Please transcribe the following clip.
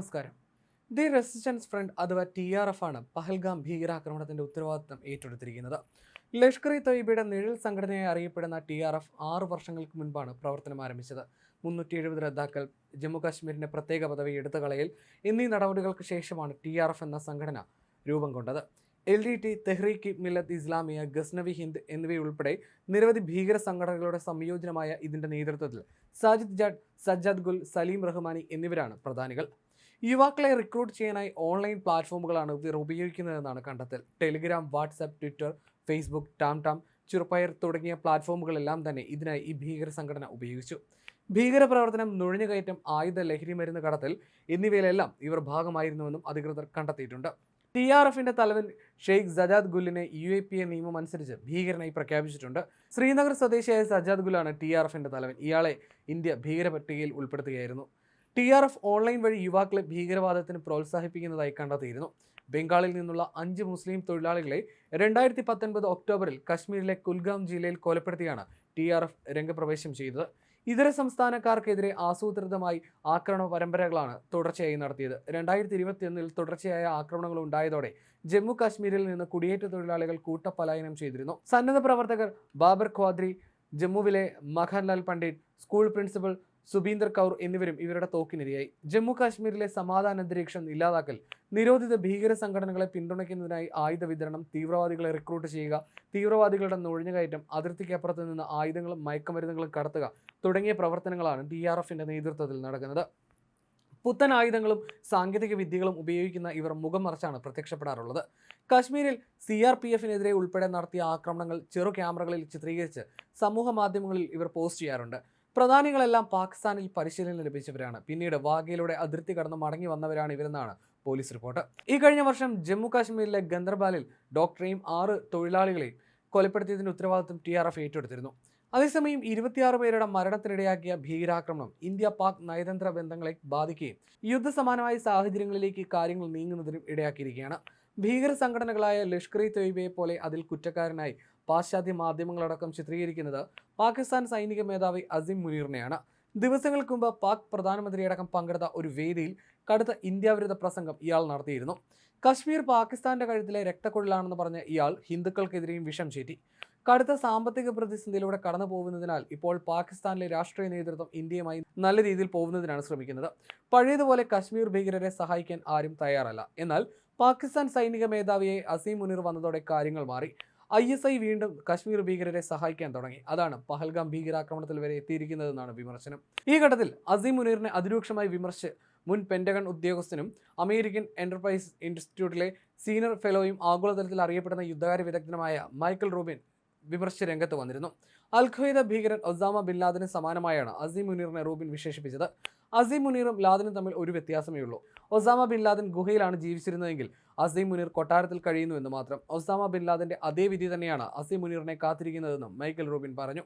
നമസ്കാരം. The resistance front അഥവാ T R F ആണ് പഹൽഗാം ഭീകരാക്രമണത്തിന്റെ ഉത്തരവാദിത്തം ഏറ്റെടുത്തിരിക്കുന്നത്. ലഷ്കർ ഇ തൊയ്ബയുടെ നിഴൽ സംഘടനയായി അറിയപ്പെടുന്ന ടി ആർ എഫ് ആറ് വർഷങ്ങൾക്ക് മുൻപാണ് പ്രവർത്തനം ആരംഭിച്ചത്. മുന്നൂറ്റി എഴുപത് റദ്ദാക്കൽ ജമ്മു കാശ്മീരിന്റെ പ്രത്യേക പദവി എടുത്തു കളയൽ എന്നീ നടപടികൾക്ക് ശേഷമാണ് ടി ആർ എഫ് എന്ന സംഘടന രൂപം കൊണ്ടത്. L D T Tehreek Millat Islamia Ghaznavi Hind എന്നിവയുൾപ്പെടെ നിരവധി ഭീകര സംഘടനകളുടെ സംയോജനമായ ഇതിന്റെ നേതൃത്വത്തിൽ സാജിദ് ജാഡ് സജ്ജാദ് ഗുൽ സലീം റഹ്മാനി എന്നിവരാണ് പ്രധാനികൾ. യുവാക്കളെ റിക്രൂട്ട് ചെയ്യാനായി ഓൺലൈൻ പ്ലാറ്റ്ഫോമുകളാണ് ഇവർ ഉപയോഗിക്കുന്നതെന്നാണ് കണ്ടെത്തൽ. Telegram WhatsApp Twitter Facebook TamTam Chirpwire തുടങ്ങിയ പ്ലാറ്റ്ഫോമുകളെല്ലാം തന്നെ ഇതിനായി ഈ ഭീകര സംഘടന ഉപയോഗിച്ചു. ഭീകരപ്രവർത്തനം നുഴഞ്ഞുകയറ്റം ആയുധ ലഹരി മരുന്ന് കടത്തൽ എന്നിവയിലെല്ലാം ഇവർ ഭാഗമായിരുന്നുവെന്നും അധികൃതർ കണ്ടെത്തിയിട്ടുണ്ട്. ടി ആർ എഫിന്റെ തലവൻ ഷെയ്ഖ് സജാദ് ഗുല്ലിനെ യു എ പി എ നിയമം അനുസരിച്ച് ഭീകരനായി പ്രഖ്യാപിച്ചിട്ടുണ്ട്. ശ്രീനഗർ സ്വദേശിയായ സജാദ് ഗുലാണ് ടി ആർ എഫിന്റെ തലവൻ. ഇയാളെ ഇന്ത്യ ഭീകര പട്ടികയിൽ ഉൾപ്പെടുത്തുകയായിരുന്നു. ടി ആർ എഫ് ഓൺലൈൻ വഴി യുവാക്കളെ ഭീകരവാദത്തിന് പ്രോത്സാഹിപ്പിക്കുന്നതായി കണ്ടെത്തിയിരുന്നു. ബംഗാളിൽ നിന്നുള്ള അഞ്ച് മുസ്ലിം തൊഴിലാളികളെ രണ്ടായിരത്തി പത്തൊൻപത് ഒക്ടോബറിൽ കശ്മീരിലെ കുൽഗാം ജില്ലയിൽ കൊലപ്പെടുത്തിയാണ് ടി ആർ എഫ് രംഗപ്രവേശം ചെയ്തത്. ഇതര സംസ്ഥാനക്കാർക്കെതിരെ ആസൂത്രിതമായി ആക്രമണ പരമ്പരകളാണ് തുടർച്ചയായി നടത്തിയത്. രണ്ടായിരത്തി ഇരുപത്തിയൊന്നിൽ തുടർച്ചയായ ആക്രമണങ്ങൾ ഉണ്ടായതോടെ ജമ്മു കാശ്മീരിൽ നിന്ന് കുടിയേറ്റ തൊഴിലാളികൾ കൂട്ടപലായനം ചെയ്തിരുന്നു. സന്നദ്ധ പ്രവർത്തകർ ബാബർ ഖ്വാദ്രി ജമ്മുവിലെ മഖൻലാൽ പണ്ഡിറ്റ് സ്കൂൾ പ്രിൻസിപ്പൽ സുബീന്ദർ കൗർ എന്നിവരും ഇവരുടെ തോക്കിനിരയായി. ജമ്മു കാശ്മീരിലെ സമാധാന അന്തരീക്ഷം ഇല്ലാതാക്കൽ നിരോധിത ഭീകര സംഘടനകളെ പിന്തുണയ്ക്കുന്നതിനായി ആയുധ വിതരണം തീവ്രവാദികളെ റിക്രൂട്ട് ചെയ്യുക തീവ്രവാദികളുടെ നുഴഞ്ഞുകയറ്റം അതിർത്തിക്കപ്പുറത്ത് നിന്ന് ആയുധങ്ങളും മയക്കുമരുന്നുകളും കടത്തുക തുടങ്ങിയ പ്രവർത്തനങ്ങളാണ് ഡി ആർ എഫിന്റെ നേതൃത്വത്തിൽ നടക്കുന്നത്. പുത്തൻ ആയുധങ്ങളും സാങ്കേതിക വിദ്യകളും ഉപയോഗിക്കുന്ന ഇവർ മുഖം മറച്ചാണ് പ്രത്യക്ഷപ്പെടാറുള്ളത്. കാശ്മീരിൽ സി ആർ പി എഫിനെതിരെ ഉൾപ്പെടെ നടത്തിയ ആക്രമണങ്ങൾ ചെറു ക്യാമറകളിൽ ചിത്രീകരിച്ച് സമൂഹ മാധ്യമങ്ങളിൽ ഇവർ പോസ്റ്റ് ചെയ്യാറുണ്ട്. പ്രധാനികളെല്ലാം പാകിസ്ഥാനിൽ പരിശീലനം ലഭിച്ചവരാണ്. പിന്നീട് വാഗയിലൂടെ അതിർത്തി കടന്ന് മടങ്ങി വന്നവരാണ് ഇവരെന്നാണ് പോലീസ് റിപ്പോർട്ട്. ഈ കഴിഞ്ഞ വർഷം ജമ്മു കാശ്മീരിലെ ഗന്ദർബാലിൽ ഡോക്ടറെയും ആറ് തൊഴിലാളികളെയും കൊലപ്പെടുത്തിയതിന്റെ ഉത്തരവാദിത്വം ടി ആർ എഫ് ഏറ്റെടുത്തിരുന്നു. അതേസമയം ഇരുപത്തിയാറ് പേരുടെ മരണത്തിനിടയാക്കിയ ഭീകരാക്രമണം ഇന്ത്യ പാക് നയതന്ത്ര ബന്ധങ്ങളെ ബാധിക്കുകയും യുദ്ധസമാനമായ സാഹചര്യങ്ങളിലേക്ക് കാര്യങ്ങൾ നീങ്ങുന്നതിനും ഇടയാക്കിയിരിക്കുകയാണ്. ഭീകര സംഘടനകളായ ലഷ്കർ ഇ തൊയ്ബയെ പോലെ അതിൽ കുറ്റക്കാരനായി പാശ്ചാത്യ മാധ്യമങ്ങളടക്കം ചിത്രീകരിക്കുന്നത് പാകിസ്ഥാൻ സൈനിക മേധാവി അസിം മുനീറിനെയാണ്. ദിവസങ്ങൾക്ക് മുമ്പ് പാക് പ്രധാനമന്ത്രിയടക്കം പങ്കെടുത്ത ഒരു വേദിയിൽ കടുത്ത ഇന്ത്യാവിരുദ്ധ പ്രസംഗം ഇയാൾ നടത്തിയിരുന്നു. കശ്മീർ പാകിസ്ഥാന്റെ കഴുത്തിലെ രക്തക്കൊഴിലാണെന്ന് പറഞ്ഞ ഇയാൾ ഹിന്ദുക്കൾക്കെതിരെയും വിഷം ചീറ്റി കടുത്ത സാമ്പത്തിക പ്രതിസന്ധിയിലൂടെ കടന്നു പോകുന്നതിനാൽ ഇപ്പോൾ പാകിസ്ഥാനിലെ രാഷ്ട്രീയ നേതൃത്വം ഇന്ത്യയുമായി നല്ല രീതിയിൽ പോകുന്നതിനാണ് ശ്രമിക്കുന്നത്. പഴയതുപോലെ കശ്മീർ ഭീകരരെ സഹായിക്കാൻ ആരും തയ്യാറല്ല. എന്നാൽ പാകിസ്ഥാൻ സൈനിക മേധാവിയെ അസീം മുനീർ വന്നതോടെ കാര്യങ്ങൾ മാറി. ഐ എസ് ഐ വീണ്ടും കശ്മീർ ഭീകരരെ സഹായിക്കാൻ തുടങ്ങി. അതാണ് പഹൽഗാം ഭീകരാക്രമണത്തിൽ വരെ എത്തിയിരിക്കുന്നതെന്നാണ് വിമർശനം. ഈ ഘട്ടത്തിൽ അസീം മുനീറിനെ അതിരൂക്ഷമായി വിമർശിച്ച് മുൻ പെന്റഗൺ ഉദ്യോഗസ്ഥനും അമേരിക്കൻ എന്റർപ്രൈസ് ഇൻസ്റ്റിറ്റ്യൂട്ടിലെ സീനിയർ ഫെലോയും ആഗോളതലത്തിൽ അറിയപ്പെടുന്ന യുദ്ധകാര്യ വിദഗ്ധനുമായ മൈക്കിൾ റൂബിൻ വിമർശിച്ച് രംഗത്ത് വന്നിരുന്നു. അൽ ഖ്വയ്ദ ഭീകരൻ ഒസാമ ബിൻ ലാദന് സമാനമായാണ് അസീം മുനീറിനെ റൂബിൻ വിശേഷിപ്പിച്ചത്. അസീം മുനീറും ലാദനും തമ്മിൽ ഒരു വ്യത്യാസമേ ഉള്ളൂ. ഒസാമ ബിൻ ലാദൻ ഗുഹയിലാണ് ജീവിച്ചിരുന്നതെങ്കിൽ അസീം മുനീർ കൊട്ടാരത്തിൽ കഴിയുന്നു എന്ന് മാത്രം. ഒസാമ ബിൻ ലാദന്റെ അതേ വിധി തന്നെയാണ് അസീം മുനീറിനെ കാത്തിരിക്കുന്നതെന്നും മൈക്കൽ റൂബിൻ പറഞ്ഞു.